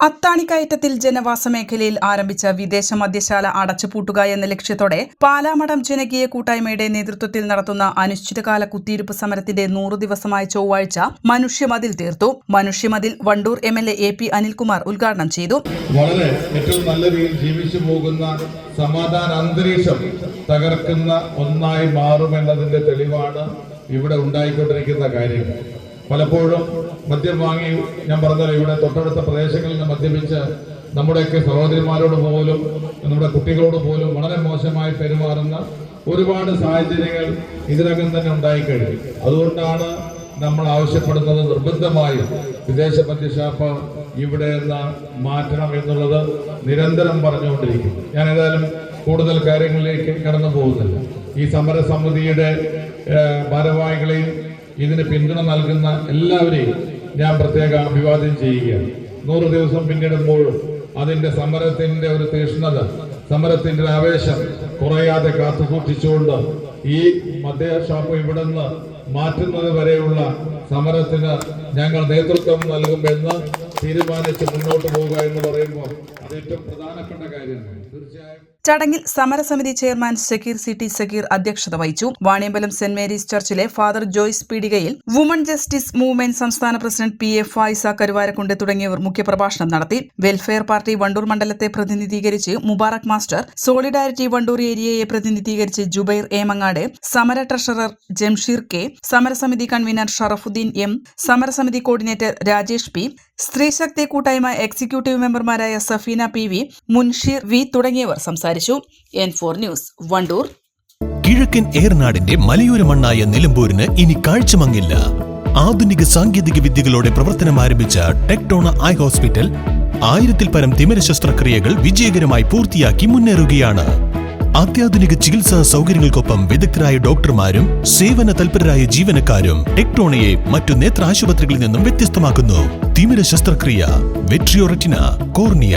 അത്താണിക്കയറ്റത്തിൽ ജനവാസ മേഖലയിൽ ആരംഭിച്ച വിദേശ മദ്യശാല അടച്ചുപൂട്ടുക എന്ന ലക്ഷ്യത്തോടെ പാലാമഠം ജനകീയ കൂട്ടായ്മയുടെ നേതൃത്വത്തിൽ നടത്തുന്ന അനിശ്ചിതകാല കുത്തിയിരുപ്പ് സമരത്തിന്റെ നൂറു ദിവസമായ ചൊവ്വാഴ്ച മനുഷ്യമതിൽ തീർത്തു. മനുഷ്യമതിൽ Wandoor M L A A P Anilkumar ഉദ്ഘാടനം ചെയ്തു. വളരെ ഏറ്റവും നല്ല രീതിയിൽ ജീവിച്ചു പോകുന്ന സമാധാന അന്തരീക്ഷം തകർക്കുന്ന ഒന്നായി മാറുമെന്നതിന്റെ തെളിവാണ് ഇവിടെ ഉണ്ടായിക്കൊണ്ടിരിക്കുന്ന കാര്യങ്ങൾ. പലപ്പോഴും മദ്യം വാങ്ങി ഞാൻ പറഞ്ഞല്ലോ ഇവിടെ തൊട്ടടുത്ത പ്രദേശങ്ങളിൽ നിന്ന് മദ്യപിച്ച് നമ്മുടെയൊക്കെ സഹോദരിമാരോട് പോലും നമ്മുടെ കുട്ടികളോട് പോലും വളരെ മോശമായി പെരുമാറുന്ന ഒരുപാട് സാഹചര്യങ്ങൾ ഇതിനകം തന്നെ ഉണ്ടായിക്കഴിഞ്ഞു അതുകൊണ്ടാണ് നമ്മൾ ആവശ്യപ്പെടുന്നത് നിർബന്ധമായും വിദേശ മദ്യശാപ്പ് ഇവിടെ നിന്ന് മാറ്റണം എന്നുള്ളത് നിരന്തരം പറഞ്ഞുകൊണ്ടിരിക്കും ഞാൻ ഏതായാലും കൂടുതൽ കാര്യങ്ങളിലേക്ക് കടന്നു പോകുന്നില്ല. ഈ സമരസമിതിയുടെ ഭാരവാഹികളെയും ഇതിന് പിന്തുണ നൽകുന്ന എല്ലാവരെയും ഞാൻ പ്രത്യേക അഭിവാദ്യം ചെയ്യുകയാണ്. നൂറ് ദിവസം പിന്നിടുമ്പോഴും അതിന്റെ സമരത്തിന്റെ ഒരു തീഷ്ണത സമരത്തിന്റെ ആവേശം കുറയാതെ കാത്തുസൂക്ഷിച്ചുകൊണ്ട് ഈ മദ്യ ഇവിടെ നിന്ന് മാറ്റുന്നത് വരെയുള്ള സമരത്തിന് ഞങ്ങൾ നേതൃത്വം നൽകുമെന്ന് തീരുമാനിച്ച് മുന്നോട്ട് പോവുക എന്ന് പറയുമ്പോൾ ചടങ്ങിൽ സമരസമിതി chairman Zakir C T Zakir അധ്യക്ഷത വഹിച്ചു. Vaniyambalam Saint Mary's ചർച്ചിലെ Father Joyce Peedikayil Woman Justice Movement സംസ്ഥാന president P A Faiza Karuvarakundu തുടങ്ങിയവർ മുഖ്യപ്രഭാഷണം നടത്തി. വെൽഫെയർ പാർട്ടി വണ്ടൂർ മണ്ഡലത്തെ പ്രതിനിധീകരിച്ച് മുബാറക് മാസ്റ്റർ സോളിഡാരിറ്റി വണ്ടൂർ ഏരിയയെ പ്രതിനിധീകരിച്ച് ജുബൈർ ഏമങ്ങാട് സമര ട്രഷറർ ജംഷീർ കെ സമരസമിതി കൺവീനർ ഷറഫുദ്ദീൻ എം സമരസമിതി കോർഡിനേറ്റർ രാജേഷ് പി സ്ത്രീശക്തി കൂട്ടായ്മ എക്സിക്യൂട്ടീവ് മെമ്പർമാരായ Safeena P V Munsheer V തുടങ്ങിയവർ സംസാരിച്ചു. N four news Wandoor. കിഴക്കൻ ഏർനാടിന്റെ മലയോര മണ്ണായ നിലമ്പൂരിന് ഇനി കാഴ്ചമങ്ങില്ല. ആധുനിക സാങ്കേതിക വിദ്യകളോടെ പ്രവർത്തനം ആരംഭിച്ച ടെക്ടോണ ഐ ഹോസ്പിറ്റൽ ആയിരത്തിൽ പരം തിമിര ശസ്ത്രക്രിയകൾ വിജയകരമായി പൂർത്തിയാക്കി മുന്നേറുകയാണ്. അത്യാധുനിക ചികിത്സാ സൗകര്യങ്ങൾക്കൊപ്പം വിദഗ്ധരായ ഡോക്ടർമാരും സേവന തൽപരരായ ജീവനക്കാരും ടെക്ടോണയെ മറ്റു നേത്ര ആശുപത്രികളിൽ നിന്നും വ്യത്യസ്തമാക്കുന്നു. തിമിര ശസ്ത്രക്രിയ vitreoretina cornea.